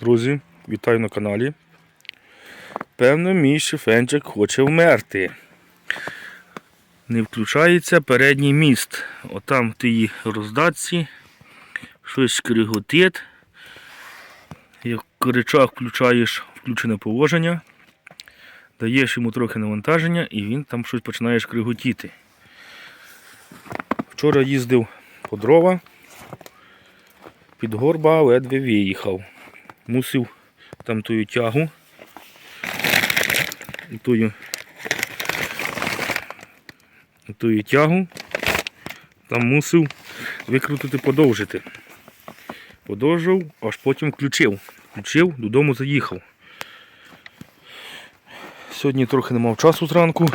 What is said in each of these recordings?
Друзі, вітаю на каналі. Певно, мій шифенчик хоче вмерти. Не включається передній міст. Отам в тій роздатці. Щось скриготить. Як речах включаєш включене положення, даєш йому трохи навантаження і він там щось починає шкриготіти. Вчора їздив по дрова, під горба ледве виїхав. Мусив там тую тягу, тую, тую тягу, там мусив викрутити, подовжити. Подовжив, аж потім включив. Включив, додому заїхав. Сьогодні трохи не мав часу зранку,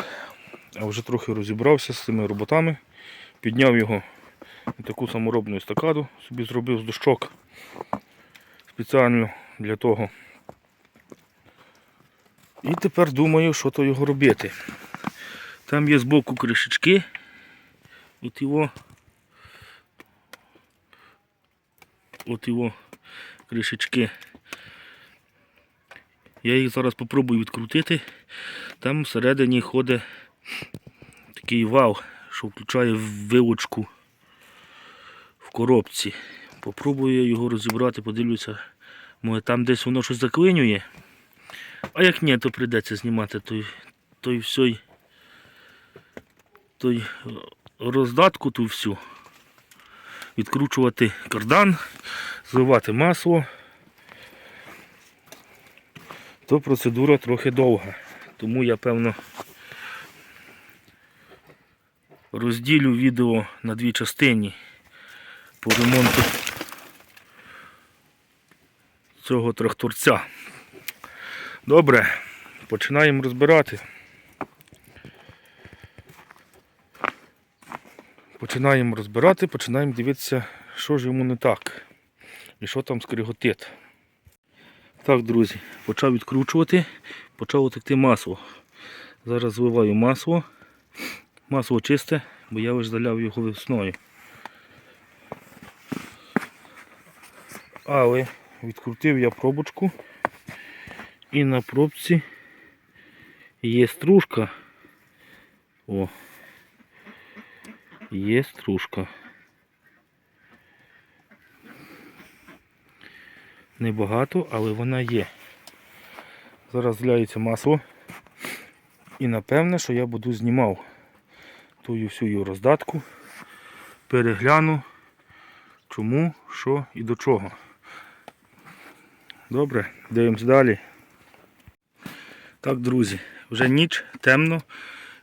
а вже трохи розібрався з цими роботами. Підняв його на таку саморобну естакаду, собі зробив з дощок спеціально для того. І тепер думаю, що то його робити. Там є збоку кришечки. От його. От його кришечки. Я їх зараз попробую відкрутити. Там всередині ходить такий вал, що включає вилочку в коробці. Попробую його розібрати, подивлюся. Може там десь воно щось заклинює. А як ні, то прийдеться знімати той, той всій той е, роздатку ту всю. Відкручувати кардан, зливати масло. То процедура трохи довга. Тому я певно розділю відео на дві частини по ремонту цього тракторця. Добре, починаємо розбирати. Починаємо розбирати, починаємо дивитися, що ж йому не так і що там скриготить. Так, друзі, почав відкручувати, почало текти масло. Зараз зливаю масло. Масло чисте, бо я вже заляв його весною. Але відкрутив я пробочку і на пробці є стружка. О, є стружка. Небагато, але вона є. Зараз зляється масло. І напевне, що я буду знімав тую всю роздатку. Перегляну, чому, що і до чого. Добре, дивимось далі. Так, друзі, вже ніч, темно,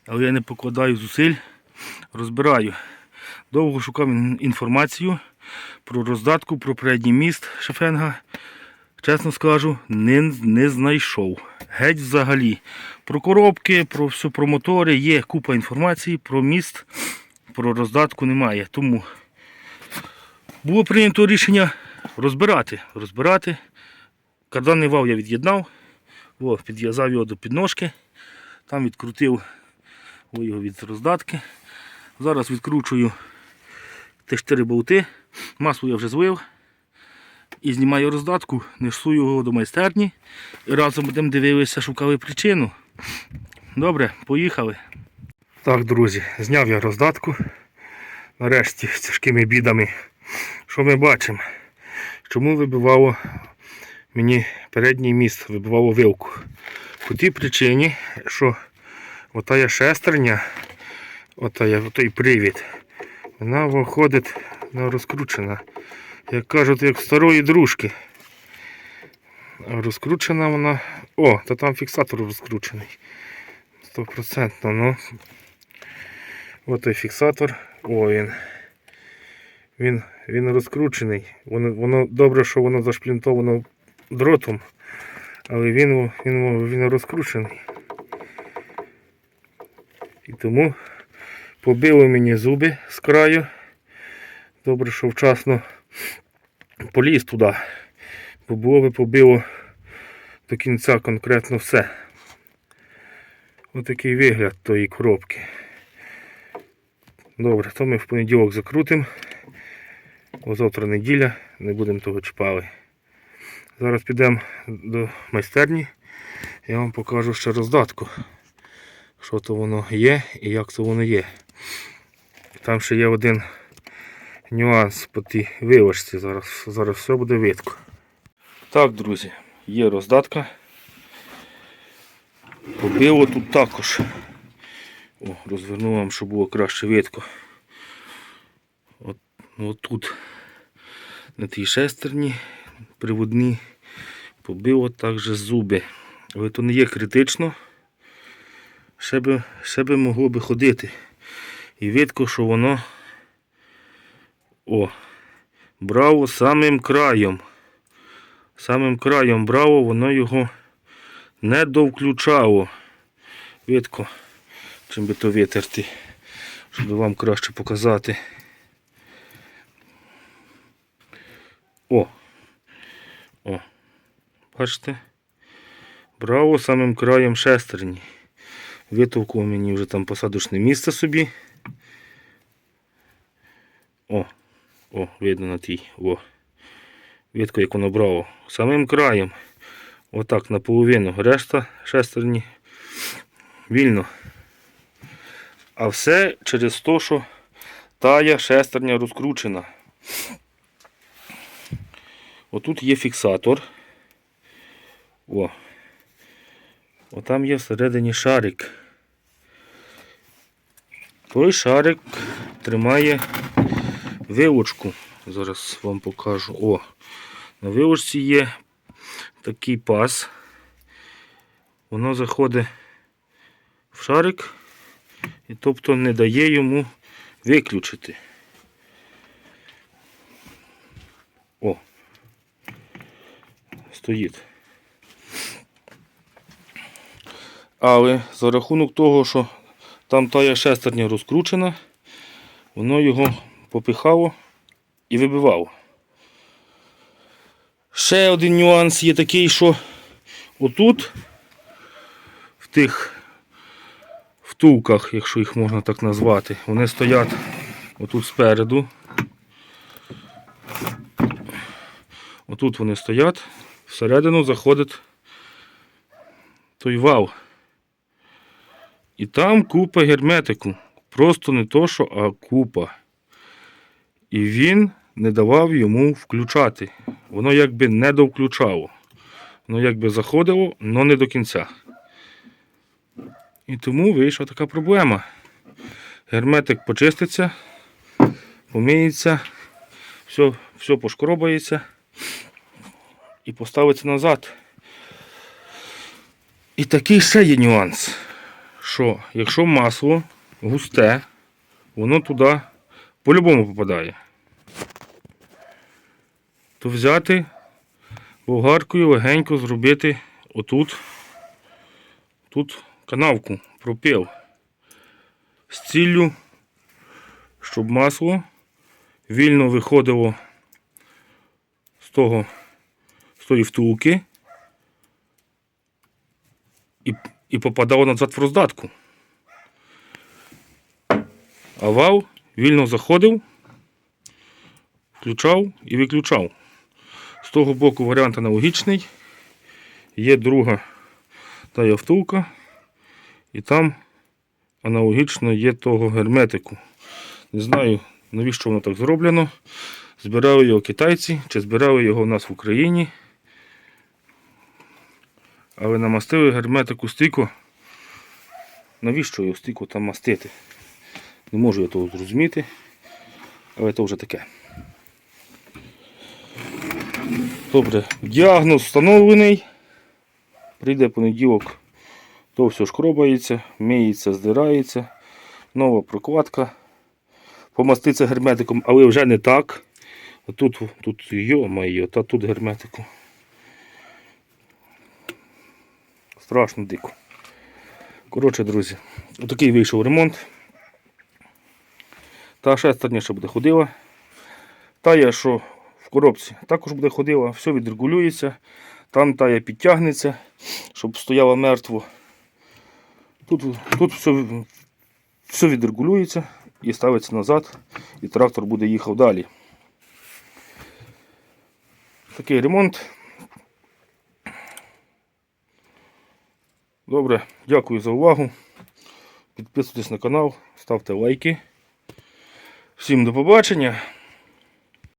але я не покладаю зусиль, розбираю. Довго шукав інформацію про роздатку, про передній міст Шефенга. Чесно скажу, не, не знайшов. Геть взагалі. Про коробки, про все, про мотори є купа інформації, про міст, про роздатку немає. Тому було прийнято рішення розбирати. розбирати. Карданний вал я від'єднав, підв'язав його до підножки, там відкрутив його від роздатки. Зараз відкручую Т4 болти, масло я вже злив і знімаю роздатку, несу його до майстерні і разом будемо дивитися, шукали причину. Добре, поїхали. Так, друзі, зняв я роздатку. Нарешті з тяжкими бідами. Що ми бачимо? Чому вибивало мені передній міст, вибивало вилку? По тій причині, що отая шестерня, отая, отой привід, вона виходить на розкручена. Як кажуть, як старої дружки. Розкручена вона. О, та там фіксатор розкручений. Стопроцентно, ну. Ось фіксатор. О, він. Він, він розкручений. Воно, воно добре, що воно зашплінтовано дротом. Але він, він, він розкручений. І тому побило мені зуби з краю. Добре, що вчасно поліз туди. Бо було би побило до кінця конкретно все. Ось такий вигляд тої коробки. Добре, то ми в понеділок закрутимо. Бо завтра неділя, не будемо того чіпали. Зараз підемо до майстерні. Я вам покажу ще роздатку. Що то воно є і як то воно є. Там ще є один нюанс по тій виважці. Зараз, зараз все буде видко. Так, друзі, є роздатка. Побило тут також. О, розверну вам, щоб було краще видко. От тут на тій шестерні приводні побило також зуби. Але то не є критично. Ще би, ще би могло би ходити. І видко, що воно о, браво самим краєм. Самим краєм браво, воно його не довключало. Видко, чим би то витерти, щоб вам краще показати. О! О! Бачите? Браво самим краєм шестерні. Витовкував мені вже там посадочне місце собі. О, о, видно на тій. О. Видко, як воно браво. Самим краєм. Отак наполовину. Решта шестерні вільно. А все через те, що тая шестерня розкручена. Отут є фіксатор. О. Отам є всередині шарик. Той шарик тримає вилочку. Зараз вам покажу. О, на вилочці є такий паз. Воно заходить в шарик і тобто не дає йому виключити. Стоїть. Але за рахунок того, що там тая шестерня розкручена, воно його попихало і вибивало. Ще один нюанс є такий, що отут, в тих втулках, якщо їх можна так назвати, вони стоять отут спереду. Отут вони стоять, всередину заходить той вал. І там купа герметику. Просто не то, що, а купа. І він не давав йому включати. Воно якби не довключало. Воно якби заходило, але не до кінця. І тому вийшла така проблема. Герметик почиститься, помиється, все, все пошкробається і поставиться назад. І такий ще є нюанс що якщо масло густе, воно туди по-любому попадає. То взяти болгаркою легенько зробити отут тут канавку, пропил з ціллю, щоб масло вільно виходило з того, тої втулки і і попадало назад в роздатку. А вал вільно заходив, включав і виключав. З того боку варіант аналогічний. Є друга та втулка, і там аналогічно є того герметику. Не знаю, навіщо воно так зроблено. Збирали його китайці чи збирали його в нас в Україні. Але намастили герметику стійку. Навіщо його стійку там мастити? Не можу я того зрозуміти, але це вже таке. Добре, діагноз встановлений. Прийде понеділок, то все шкробається, миється, здирається, нова прокладка. Помаститься герметиком, але вже не так. Тут, тут йо-майо, та тут герметику. Страшно дико. Коротше, друзі, отакий вийшов ремонт. Та ще буде ходила. Та я, що в коробці також буде ходила, все відрегулюється. Там тая підтягнеться, щоб стояла мертво. Тут тут все все відрегулюється і ставиться назад, і трактор буде їхав далі. Такий ремонт. Добре, дякую за увагу. Підписуйтесь на канал, ставте лайки. Всім до побачення.